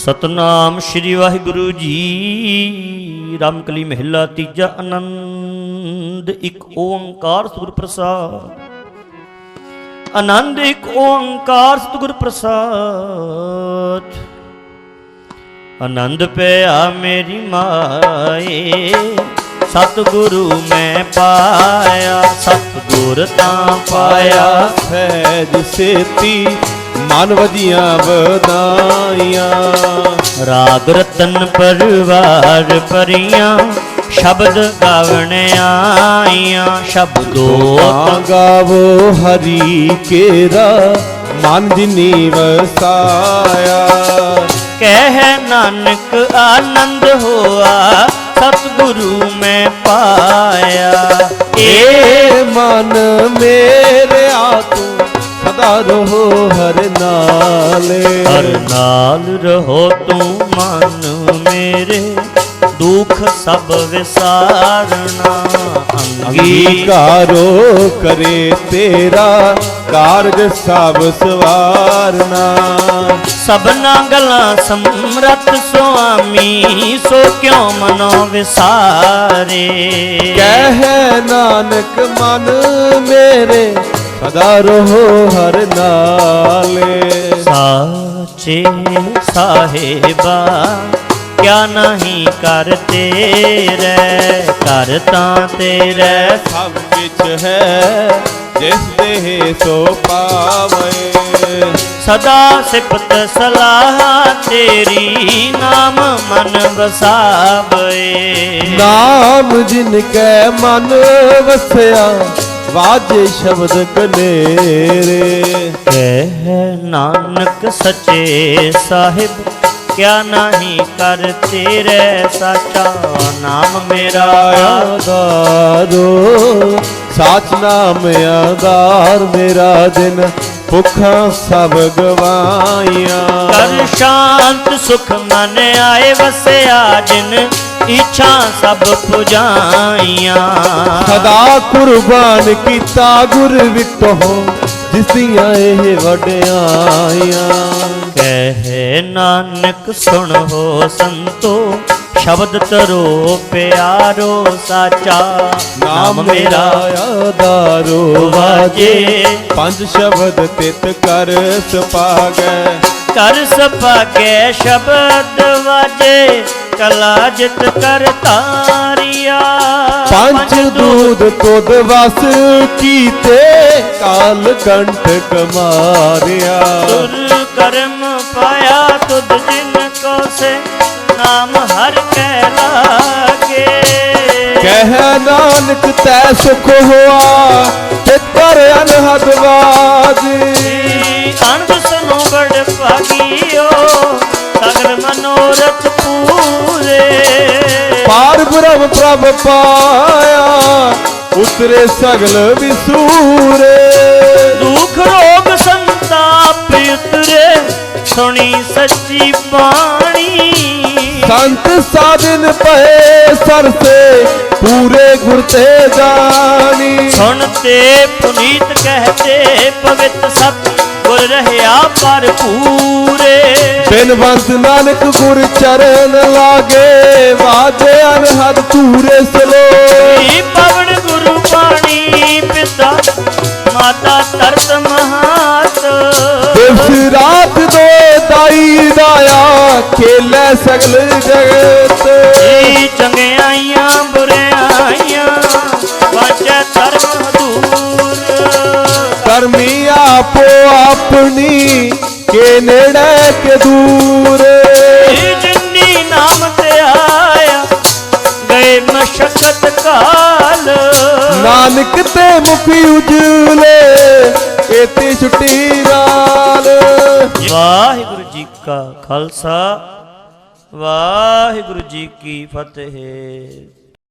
ਸਤਨਾਮ ਸ੍ਰੀ ਵਾਹਿਗੁਰੂ ਜੀ। ਰਾਮਕਲੀ ਮਹਿਲਾ ਤੀਜਾ ਆਨੰਦ, ਇੱਕ ਓੰਕਾਰ ਸਤਿਗੁਰ ਪ੍ਰਸਾਦ ਆਨੰਦ, ਇੱਕ ਓੰਕਾਰ ਸਤਿਗੁਰ ਪ੍ਰਸਾਦ ਆਨੰਦ ਪਿਆ ਮੇਰੀ ਮਾਏ, ਸਤਿਗੁਰੂ ਮੈਂ ਪਾਇਆ, ਸਤਿਗੁਰ ਤਾਂ ਪਾਇਆ। ਸਹਿਜ ਸੇਤੀ ਮਨ ਵਧੀਆਂ ਵਧਾਈਆਂ। ਰਾਗ ਰਤਨ ਪਰਵਾਰ ਪਰੀਆਂ ਸ਼ਬਦ ਗਾਵਣ ਆਈਆਂ। ਸ਼ਬਦੋ ਗਾਵੋ ਹਰੀ ਕੇਰਾ ਮਨ ਜਿਨੀ ਵਸਾਇਆ ਕਹਿ ਨਾਨਕ ਆਨੰਦ ਹੋਆ ਸਤਿਗੁਰੂ ਮੈਂ ਪਾਇਆ। ਏ ਮਨ ਆਤੂ ਸਦਾ ਰਹੋ ਹਰ ਨਾਲੇ। ਹਰ ਨਾਲ ਰਹੋ ਤੂੰ ਮਨ ਮੇਰੇ ਦੁੱਖ ਸਭ ਵਿਸਾਰਨਾ ਅੰਗੀ। ਅੰਗੀਕਾਰੋ ਕਰੇ ਤੇਰਾ ਕਾਰਜ ਸਭ ਸਵਾਰਨਾ। ਸਭਨਾ ਗਲਾਂ ਸਮਰਤ ਸੁਆਮੀ ਸੋ ਕਿਉ ਮਨੋ ਵਿਸਾਰੇ? ਕਹਿ ਨਾਨਕ ਮਨ ਮੇਰੇ ਸਦਾ ਰਹੋ ਹਰ ਨਾਲੇ। ਸਾਚੇ ਸਾਹਿਬਾ ਕਿਆ ਨਹੀਂ ਕਰ ਤੇਰੇ ਕਰ ਤਾਂ ਤੇਰੇ ਸਭ ਵਿੱਚ ਹੈ ਜਿਸ ਦੇ ਸੋ ਪਾਵੇ। ਸਦਾ ਸਿਫਤ ਸਲਾਹ ਤੇਰੀ ਨਾਮ ਮਨ ਵਸਾਵੇ। ਨਾਮ ਜਿਨ ਕੈ ਮਨ ਵਸਿਆ ਵਾਜੇ ਸ਼ਬਦ ਕਨੇਰੇ ਕਹਿ ਨਾਨਕ ਸੱਚੇ ਸਾਹਿਬ ਕਿਆ ਨਹੀਂ ਕਰ ਤੇਰੇ ਸਾਚਾ ਨਾਮ ਮੇਰਾ। ਆਦਾਰੋ ਸਾਚ ਨਾਮ ਆਧਾਰ ਮੇਰਾ ਦਿਨ ਭੁੱਖਾਂ ਸਭ ਗਵਾਈਆਂ। ਕਰ ਸ਼ਾਂਤ ਸੁਖ ਮਨ ਆਏ ਵਸਿਆ ਜਿਨ ਇੱਛਾ ਸਭ ਪੁਜਾਈਆਂ। ਸਦਾ ਕੁਰਬਾਨ ਕੀਤਾ ਗੁਰ ਵਿਟੋ ਜਿਸ ਦੀਆਂ ਇਹ ਵਡਿਆਈਆਂ। ਕਹਿ ਨਾਨਕ ਸੁਣ ਹੋ ਸੰਤੋ ਸ਼ਬਦ ਤਰੋ ਪਿਆਰੋ ਸਾਚਾ। ਨਾਮ ਮੇਰਾ ਆਧਾਰੋ ਵਾਜੇ। ਪੰਜ ਸ਼ਬਦ ਤਿਤ ਕਰ ਸੁਪਾਗੈ। ਕਰ ਸਭਾਗੇ ਸ਼ਬਦ ਵਾਜੇ। ਕਲਾ ਜਿਤ ਕਰ ਤਾਰੀਆ। ਪੰਜ ਦੂਧ ਤੁਧ ਵਸ ਕੀਤੇ ਕਾਲ ਕੰਠ ਕਮਾਰਿਆ। ਤੁਰ ਕਰਮ ਪਾਇਆ ਤੁਧ ਜਿਨ ਕੋ ਸੇ ਨਾਮ ਹਰ ਕੈ ਲਾਗੇ। ਕਹਿ ਨਾਨਕ ਤੈ ਸੁਖ ਹੋਆ ਤਿਤ ਕਰ ਅਨਹਦ ਵਾਜੀ। ਅਨੰਦ ਸੁਨੋ ਬੜ ਭਾਗੀਓ ਸਗਲ ਮਨੋਰਥ ਪੂਰੇ ਪਾਰ ਬ੍ਰਹਮ ਪ੍ਰਭ ਪਾਇਆ ਉਤਰੇ ਸਗਲ ਵਿਸੂਰੇ। ਦੁਖ ਰੋਗ ਸੰਤਾਪ ਉਤਰੇ ਸੁਣੀ ਸੱਚੀ ਬਾਣੀ। ਸੰਤ ਸਾਧਨ ਪਏ ਸਰਸੇ ਪੂਰੇ ਗੁਰ ਤੇ ਜਾਣੀ। ਸੁਣ ਤੇ ਪੁਨੀਤ ਕਹਤੇ ਪਵਿੱਤ ਸਤ ਗੁਰ ਰਹਿਆ ਪਰ ਪੂਰੇ ਬਿਨਵੰਤ ਨਾਨਕ ਗੁਰ ਚਰਨ ਲਾਗੇ ਵਾਜੇ ਅਨਹਦ ਪੂਰੇ ਸਲੋ। ਈ ਪਵਨ ਗੁਰੂ ਪਾਣੀ ਪਿਤਾ ਮਾਤਾ ਤਰਤ ਮਹਾਤ। ਦਿਵਸ ਰਾਤ ਦੋ ਦਾਈ ਦਾਇਆ ਖੇਲੇ ਸਗਲ ਜਗਤ। ਈ ਚੰਗਿਆਈਆਂ ਬੁਰਿਆਈਆਂ ਵਾਜੈ ਧਰਮ ਦੂਰ ਕਰਮੀ ਆਪੋ ਆਪਣੀ ਕੇ ਨੇੜੇ ਕੇ ਦੂਰ। ਜਿੰਨੀ ਨਾਮ ਤੇ ਆਇਆ ਗਏ ਮਸ਼ਕਤ ਕਾਲ। ਨਾਨਕ ਤੇ ਮੁਖ ਉਜਲੇ ਏਤੀ ਛੁੱਟੀ ਨਾਲ। ਵਾਹਿਗੁਰੂ ਜੀ ਕਾ ਖਾਲਸਾ ਵਾਹਿਗੁਰੂ ਜੀ ਕੀ ਫਤਿਹ।